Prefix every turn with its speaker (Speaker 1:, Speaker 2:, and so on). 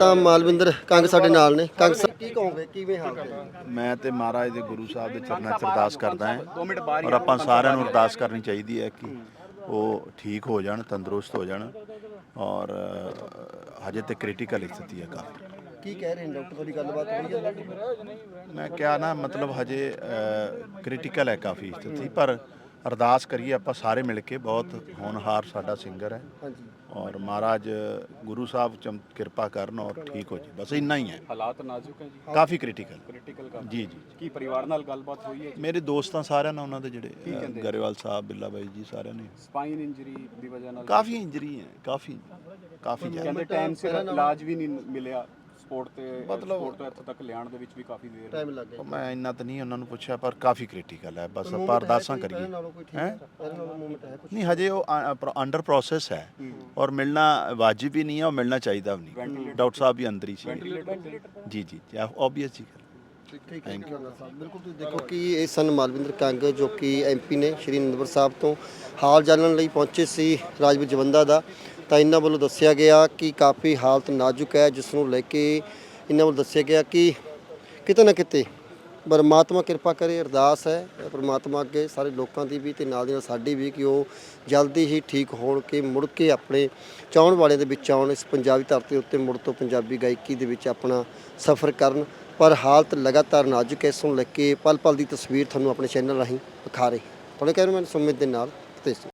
Speaker 1: ਤਾਂ ਮਾਲਵਿੰਦਰ ਕੰਗ ਸਾਡੇ ਨਾਲ ਨੇ। ਕੰਗ ਸਾਹਿਬ ਕੀ ਕਹੋਗੇ? ਕਿਵੇਂ ਹਾਲ ਹੈ
Speaker 2: ਮੈਂ ਤੇ ਮਹਾਰਾਜ ਦੇ ਗੁਰੂ ਸਾਹਿਬ ਦੇ ਚਰਨਾਂ 'ਚ ਅਰਦਾਸ ਕਰਦਾ ਹਾਂ ਔਰ ਆਪਾਂ ਸਾਰਿਆਂ ਨੂੰ ਅਰਦਾਸ ਕਰਨੀ ਚਾਹੀਦੀ ਹੈ ਕਿ ਉਹ ਠੀਕ ਹੋ ਜਾਣ ਤੰਦਰੁਸਤ ਹੋ ਜਾਣ ਔਰ ਹਜੇ ਤੇ ਕ੍ਰਿਟੀਕਲ ਸਥਿਤੀ ਹੈ ਕਾਫੀ।
Speaker 1: ਕੀ ਕਹਿ ਰਹੇ ਨੇ ਡਾਕਟਰ? ਤੁਹਾਡੀ ਗੱਲਬਾਤ ਹੋਈ ਹੈ
Speaker 2: ਮੈਂ ਕਿਹਾ ਨਾ ਮਤਲਬ ਹਜੇ ਕ੍ਰਿਟੀਕਲ ਹੈ ਕਾਫੀ ਸਥਿਤੀ ਪਰ ਅਰਦਾਸ ਕਰੀਏ ਆਪਾਂ ਸਾਰੇ ਮਿਲ ਕੇ ਬਹੁਤ ਹੋਣਹਾਰ ਸਾਡਾ ਸਿੰਗਰ ਹੈ।
Speaker 1: ਹਾਂਜੀ।
Speaker 2: ਔਰ ਮਹਾਰਾਜ ਗੁਰੂ ਸਾਹਿਬ ਚਮ ਕਿਰਪਾ ਕਰਨ ਔਰ ਠੀਕ ਹੋ ਜੇ ਬਸ ਇੰਨਾ ਹੀ ਹੈ।
Speaker 3: ਹਾਲਾਤ ਨਾਜ਼ੁਕ ਹੈ ਜੀ।
Speaker 2: ਕਾਫੀ ਕ੍ਰਿਟੀਕਲ
Speaker 3: ਕ੍ਰਿਟੀਕਲ ਕਰ
Speaker 2: ਜੀ ਜੀ
Speaker 3: ਕੀ ਪਰਿਵਾਰ ਨਾਲ ਗੱਲਬਾਤ ਹੋਈ ਹੈ
Speaker 2: ਮੇਰੇ ਦੋਸਤਾਂ ਸਾਰਿਆਂ ਨਾਲ ਉਹਨਾਂ ਦੇ ਜਿਹੜੇ ਗਰੇਵਾਲ ਸਾਹਿਬ ਬਿੱਲਾ ਬਾਈ ਜੀ ਸਾਰਿਆਂ ਨੇ।
Speaker 3: ਸਪਾਈਨ ਇੰਜਰੀ ਦੀ ਵਜ੍ਹਾ ਨਾਲ
Speaker 2: ਕਾਫੀ ਇੰਜਰੀ ਹੈ ਕਾਫੀ। ਕਾਫੀ ਜ਼ਿਆਦਾ।
Speaker 3: ਕਹਿੰਦੇ ਟਾਈਮ ਸਿਰ ਇਲਾਜ ਵੀ ਨਹੀਂ ਮਿਲਿਆ। ਸਪੋਰਟ ਤੇ ਸਪੋਰਟ ਤੋਂ ਇੱਥੋਂ ਤੱਕ ਲਿਆਉਣ ਦੇ ਵਿੱਚ ਵੀ ਕਾਫੀ ਦੇਰ
Speaker 1: ਟਾਈਮ ਲੱਗ ਗਿਆ।
Speaker 2: ਮੈਂ ਇੰਨਾ ਤਾਂ ਨਹੀਂ ਉਹਨਾਂ ਨੂੰ ਪੁੱਛਿਆ ਪਰ ਕਾਫੀ ਕ੍ਰਿਟੀਕਲ ਹੈ। ਬਸ ਆਪਾਂ ਅਰਦਾਸਾਂ
Speaker 1: ਇਹਨਾਂ
Speaker 2: ਕਰੀਏ।
Speaker 1: ਨਾਲੋਂ ਕੋਈ ਠੀਕ
Speaker 2: ਹੈਂ?
Speaker 1: ਹੈ। ਇਹਨਾਂ ਨਾਲੋਂ ਮੂਵਮੈਂਟ ਹੈ ਕੁਝ
Speaker 2: ਨਹੀਂ ਹਜੇ ਉਹ ਅੰਡਰ ਪ੍ਰੋਸੈਸ ਹੈ। ਔਰ ਮਿਲਣਾ ਵਾਜਿਬ ਵੀ ਨਹੀਂ ਹੈ ਔਰ ਮਿਲਣਾ ਚਾਹੀਦਾ ਵੀ ਨਹੀਂ। ਡਾਕਟਰ ਸਾਹਿਬ ਵੀ ਅੰਦਰ ਹੀ ਸੀ। ਜੀ ਜੀ ਆਬਵੀਅਸ ਜੀ ਗੱਲ।
Speaker 1: ਠੀਕ ਹੈ। ਸਾਹਿਬ। ਬਿਲਕੁਲ ਤੁਸੀਂ ਦੇਖੋ ਕਿ ਇਹ ਸਨ ਮਾਲਵਿੰਦਰ ਕੰਗ ਜੋ ਕਿ ਐਮਪੀ ਨੇ ਸ਼੍ਰੀ ਅਨੰਦਪੁਰ ਸਾਹਿਬ ਤੋਂ ਹਾਲ ਜਾਣਨ ਲਈ ਪਹੁੰਚੇ ਸੀ ਰਾਜਵੀਰ ਜਵੰਦਾ ਦਾ। ਤਾਂ ਇਹਨਾਂ ਵੱਲੋਂ ਦੱਸਿਆ ਗਿਆ ਕਿ ਕਾਫੀ ਹਾਲਤ ਨਾਜ਼ੁਕ ਹੈ, ਜਿਸ ਨੂੰ ਲੈ ਕੇ ਇਹਨਾਂ ਵੱਲੋਂ ਦੱਸਿਆ ਗਿਆ ਕਿ ਕਿਤੇ ਨਾ ਕਿਤੇ ਪਰਮਾਤਮਾ ਕਿਰਪਾ ਕਰੇ, ਅਰਦਾਸ ਹੈ ਪਰਮਾਤਮਾ ਅੱਗੇ ਸਾਰੇ ਲੋਕਾਂ ਦੀ ਵੀ ਤੇ ਨਾਲ ਦੀ ਨਾਲ ਸਾਡੀ ਵੀ ਕਿ ਉਹ ਜਲਦੀ ਹੀ ਠੀਕ ਹੋਣ ਕੇ ਮੁੜ ਕੇ ਆਪਣੇ ਚਾਹਣ ਵਾਲਿਆਂ ਦੇ ਵਿੱਚ ਆਉਣ, ਇਸ ਪੰਜਾਬੀ ਧਰਤੀ ਉੱਤੇ ਮੁੜ ਤੋਂ ਪੰਜਾਬੀ ਗਾਇਕੀ ਦੇ ਵਿੱਚ ਆਪਣਾ ਸਫ਼ਰ ਕਰਨ। ਪਰ ਹਾਲਤ ਲਗਾਤਾਰ ਨਾਜ਼ੁਕ ਹੈ, ਇਸ ਨੂੰ ਲੈ ਕੇ ਪਲ ਪਲ ਦੀ ਤਸਵੀਰ ਤੁਹਾਨੂੰ ਆਪਣੇ ਚੈਨਲ ਰਾਹੀਂ ਵਿਖਾ ਰਹੀ ਤੁਹਾਡੇ ਕੈਮਰਾਮੈਨ ਸੁਮਿਤ ਦੇ ਨਾਲ, ਤੇ